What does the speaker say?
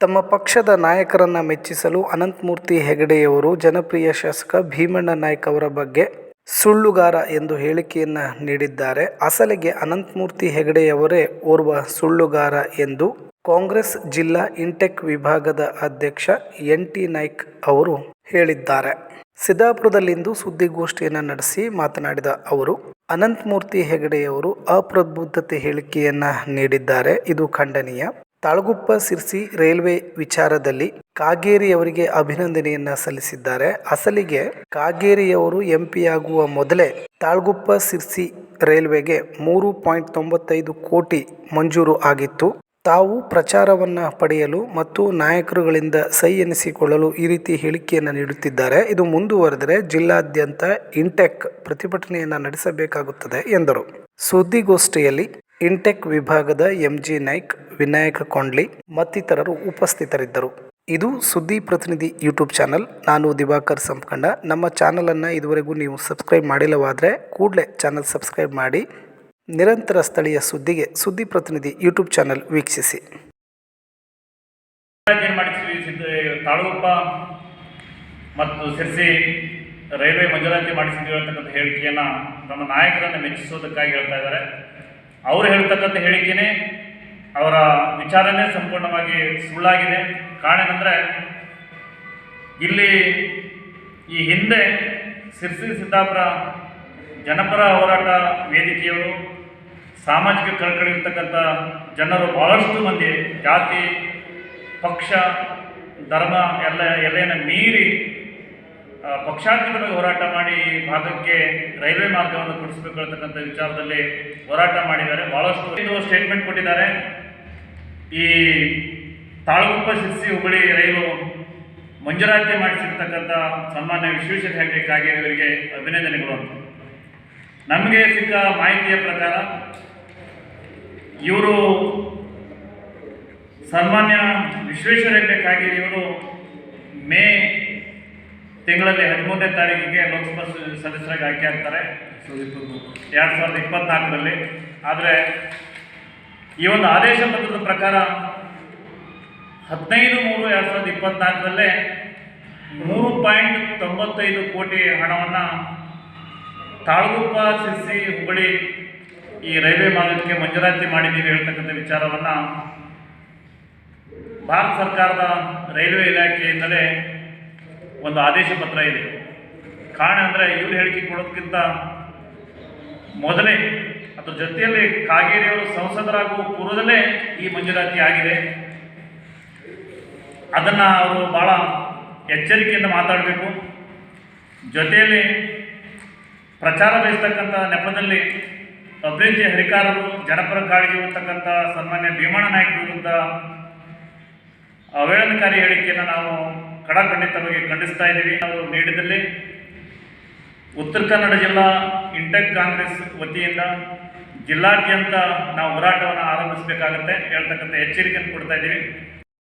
ತಮ್ಮ ಪಕ್ಷದ ನಾಯಕರನ್ನ ಮೆಚ್ಚಿಸಲು ಅನಂತಮೂರ್ತಿ ಹೆಗಡೆಯವರು ಜನಪ್ರಿಯ ಶಾಸಕ ಭೀಮಣ್ಣ ನಾಯ್ಕ ಅವರ ಬಗ್ಗೆ ಸುಳ್ಳುಗಾರ ಎಂದು ಹೇಳಿಕೆಯನ್ನ ನೀಡಿದ್ದಾರೆ. ಅಸಲಿಗೆ ಅನಂತಮೂರ್ತಿ ಹೆಗಡೆಯವರೇ ಓರ್ವ ಸುಳ್ಳುಗಾರ ಎಂದು ಕಾಂಗ್ರೆಸ್ ಜಿಲ್ಲಾ ಇಂಟೆಕ್ ವಿಭಾಗದ ಅಧ್ಯಕ್ಷ ಎನ್ ಟಿ ನಾಯ್ಕ್ ಅವರು ಹೇಳಿದ್ದಾರೆ. ಸಿದ್ದಾಪುರದಲ್ಲಿಂದು ಸುದ್ದಿಗೋಷ್ಠಿಯನ್ನು ನಡೆಸಿ ಮಾತನಾಡಿದ ಅವರು, ಅನಂತಮೂರ್ತಿ ಹೆಗಡೆಯವರು ಅಪ್ರಬುದ್ಧತೆ ಹೇಳಿಕೆಯನ್ನ ನೀಡಿದ್ದಾರೆ. ಇದು ಖಂಡನೀಯ. ತಾಳಗುಪ್ಪ ಸಿರ್ಸಿ ರೈಲ್ವೆ ವಿಚಾರದಲ್ಲಿ ಕಾಗೇರಿಯವರಿಗೆ ಅಭಿನಂದನೆಯನ್ನ ಸಲ್ಲಿಸಿದ್ದಾರೆ. ಅಸಲಿಗೆ ಕಾಗೇರಿಯವರು ಎಂಪಿಯಾಗುವ ಮೊದಲೇ ತಾಳ್ಗುಪ್ಪ ಸಿರ್ಸಿ ರೈಲ್ವೆಗೆ ಮೂರು ಪಾಯಿಂಟ್ ತೊಂಬತ್ತೈದು ಕೋಟಿ ಮಂಜೂರು ಆಗಿತ್ತು. ತಾವು ಪ್ರಚಾರವನ್ನ ಪಡೆಯಲು ಮತ್ತು ನಾಯಕರುಗಳಿಂದ ಸೈ ಎನಿಸಿಕೊಳ್ಳಲು ಈ ರೀತಿ ಹೇಳಿಕೆಯನ್ನು ನೀಡುತ್ತಿದ್ದಾರೆ. ಇದು ಮುಂದುವರೆದರೆ ಜಿಲ್ಲಾದ್ಯಂತ ಇಂಟೆಕ್ ಪ್ರತಿಭಟನೆಯನ್ನ ನಡೆಸಬೇಕಾಗುತ್ತದೆ ಎಂದರು. ಸುದ್ದಿಗೋಷ್ಠಿಯಲ್ಲಿ ಇಂಟೆಕ್ ವಿಭಾಗದ ಎಂಜಿ ನಾಯ್ಕ್, ವಿನಾಯಕ ಕೊಂಡ್ಲಿ ಮತ್ತಿತರರು ಉಪಸ್ಥಿತರಿದ್ದರು. ಇದು ಸುದ್ದಿ ಪ್ರತಿನಿಧಿ ಯೂಟ್ಯೂಬ್ ಚಾನಲ್. ನಾನು ದಿವಾಕರ್ ಸಂಪಕಂಡ. ನಮ್ಮ ಚಾನಲನ್ನು ಇದುವರೆಗೂ ನೀವು ಸಬ್ಸ್ಕ್ರೈಬ್ ಮಾಡಿಲ್ಲವಾದರೆ ಕೂಡಲೇ ಚಾನಲ್ ಸಬ್ಸ್ಕ್ರೈಬ್ ಮಾಡಿ. ನಿರಂತರ ಸ್ಥಳೀಯ ಸುದ್ದಿಗೆ ಸುದ್ದಿ ಪ್ರತಿನಿಧಿ ಯೂಟ್ಯೂಬ್ ಚಾನಲ್ ವೀಕ್ಷಿಸಿ. ಸಿದ್ದ ಮತ್ತು ಸಿರ್ಸಿ ರೈಲ್ವೆ ಮಂಜೂರಾತಿ ಮಾಡಿಸಿದ್ವಿ ಅಂತಕ್ಕಂಥ ಹೇಳಿಕೆಯನ್ನು ನಮ್ಮ ನಾಯಕರನ್ನು ಮೆಚ್ಚಿಸೋದಕ್ಕಾಗಿ ಹೇಳ್ತಾ ಇದ್ದಾರೆ. ಅವರು ಹೇಳ್ತಕ್ಕಂಥ ಹೇಳಿಕೆನೇ ಅವರ ವಿಚಾರನೇ ಸಂಪೂರ್ಣವಾಗಿ ಸುಳ್ಳಾಗಿದೆ. ಕಾರಣ ಏನಂದರೆ, ಇಲ್ಲಿ ಈ ಹಿಂದೆ ಸಿರ್ಸಿ ಸಿದ್ದಾಪುರ ಜನಪರ ಹೋರಾಟ ವೇದಿಕೆಯವರು, ಸಾಮಾಜಿಕ ಕಳಕಳಿ ಇರ್ತಕ್ಕಂಥ ಜನರು ಬಹಳಷ್ಟು ಮಂದಿ, ಜಾತಿ, ಪಕ್ಷ, ಧರ್ಮ ಎಲ್ಲ ಎಲ್ಲೆಯನ್ನು ಮೀರಿ ಆ, ಪಕ್ಷಾತೀತವಾಗಿ ಹೋರಾಟ ಮಾಡಿ ಭಾಗಕ್ಕೆ ರೈಲ್ವೆ ಮಾರ್ಗವನ್ನು ಕೊಡಿಸಬೇಕು ಅಂತಕ್ಕಂಥ ವಿಚಾರದಲ್ಲಿ ಹೋರಾಟ ಮಾಡಿದ್ದಾರೆ. ಭಾಳಷ್ಟು ಸ್ಟೇಟ್ಮೆಂಟ್ ಕೊಟ್ಟಿದ್ದಾರೆ. ಈ ತಾಳಗುಪ್ಪ ಶಿರ್ಸಿ ಹುಬ್ಬಳ್ಳಿ ರೈಲು ಮಂಜೂರಾತಿ ಮಾಡಿಸಿರ್ತಕ್ಕಂಥ ಸನ್ಮಾನ್ಯ ವಿಶ್ವೇಶ್ವರ ಹೆಗ್ಡೆ ಇವರಿಗೆ ಅಭಿನಂದನೆಗಳು ಅಂತ. ನಮಗೆ ಸಿಕ್ಕ ಮಾಹಿತಿಯ ಪ್ರಕಾರ ಇವರು ಸನ್ಮಾನ್ಯ ವಿಶ್ವೇಶ್ವರ ಹೆಗಡೆ ಕಾಗೇರಿಯವರು ಮೇ ತಿಂಗಳಲ್ಲಿ ಹದಿಮೂರನೇ ತಾರೀಕಿಗೆ ಲೋಕಸಭಾ ಸದಸ್ಯರಾಗಿ ಆಯ್ಕೆ ಆಗ್ತಾರೆ. ಎರಡು ಸಾವಿರದ ಇಪ್ಪತ್ನಾಲ್ಕರಲ್ಲಿ. ಆದರೆ ಈ ಒಂದು ಆದೇಶ ಪತ್ರದ ಪ್ರಕಾರ ಹದಿನೈದು ಮೂರು ಎರಡು ಸಾವಿರದ ಇಪ್ಪತ್ನಾಲ್ಕರಲ್ಲೇ ಮೂರು ಪಾಯಿಂಟ್ ತೊಂಬತ್ತೈದು ಕೋಟಿ ಹಣವನ್ನು ತಾಳಗುಪ್ಪ ಸಿರ್ಸಿ ಹುಬ್ಬಳ್ಳಿ ಈ ರೈಲ್ವೆ ಮಾರ್ಗಕ್ಕೆ ಮಂಜೂರಾತಿ ಮಾಡಿದ್ದೀವಿ ಹೇಳ್ತಕ್ಕಂಥ ವಿಚಾರವನ್ನು ಭಾರತ ಸರ್ಕಾರದ ರೈಲ್ವೆ ಇಲಾಖೆಯಿಂದಲೇ ಒಂದು ಆದೇಶ ಪತ್ರ ಇದೆ. ಕಾರಣ ಅಂದರೆ ಇವರು ಹೇಳಿಕೆ ಕೊಡೋದಕ್ಕಿಂತ ಮೊದಲೇ ಅದರ ಜೊತೆಯಲ್ಲಿ ಕಾಗೇರಿಯವರು ಸಂಸದರಾಗುವ ಪೂರ್ವದಲ್ಲೇ ಈ ಮಂಜೂರಾತಿ ಆಗಿದೆ. ಅದನ್ನು ಅವರು ಭಾಳ ಎಚ್ಚರಿಕೆಯಿಂದ ಮಾತಾಡಬೇಕು. ಜೊತೆಯಲ್ಲಿ ಪ್ರಚಾರ ಬಯಸ್ತಕ್ಕಂಥ ನೆಪದಲ್ಲಿ ಅಭಿವೃದ್ಧಿ ಹರಿಕಾರರು, ಜನಪರ ಕಾಳಜಿ ಇರತಕ್ಕಂಥ ಸನ್ಮಾನ್ಯ ಭೀಮಣ್ಣ ನಾಯ್ಕ ವಿರುದ್ಧ ಅವೇಳನಕಾರಿ ಹೇಳಿಕೆಯನ್ನು ನಾವು ಕಡಖಂಡಿತವಾಗಿ ಖಂಡಿಸ್ತಾ ಇದ್ದೀವಿ. ಅವರು ನೀಡಿದಲ್ಲಿ ಉತ್ತರ ಕನ್ನಡ ಜಿಲ್ಲಾ ಇಂಟೆಕ್ ಕಾಂಗ್ರೆಸ್ ವತಿಯಿಂದ ಜಿಲ್ಲಾದ್ಯಂತ ನಾವು ಹೋರಾಟವನ್ನು ಆರಂಭಿಸಬೇಕಾಗತ್ತೆ. ಹೇಳ್ತಕ್ಕಂಥ ಎಚ್ಚರಿಕೆಯನ್ನು ಕೊಡ್ತಾ ಇದ್ದೀವಿ.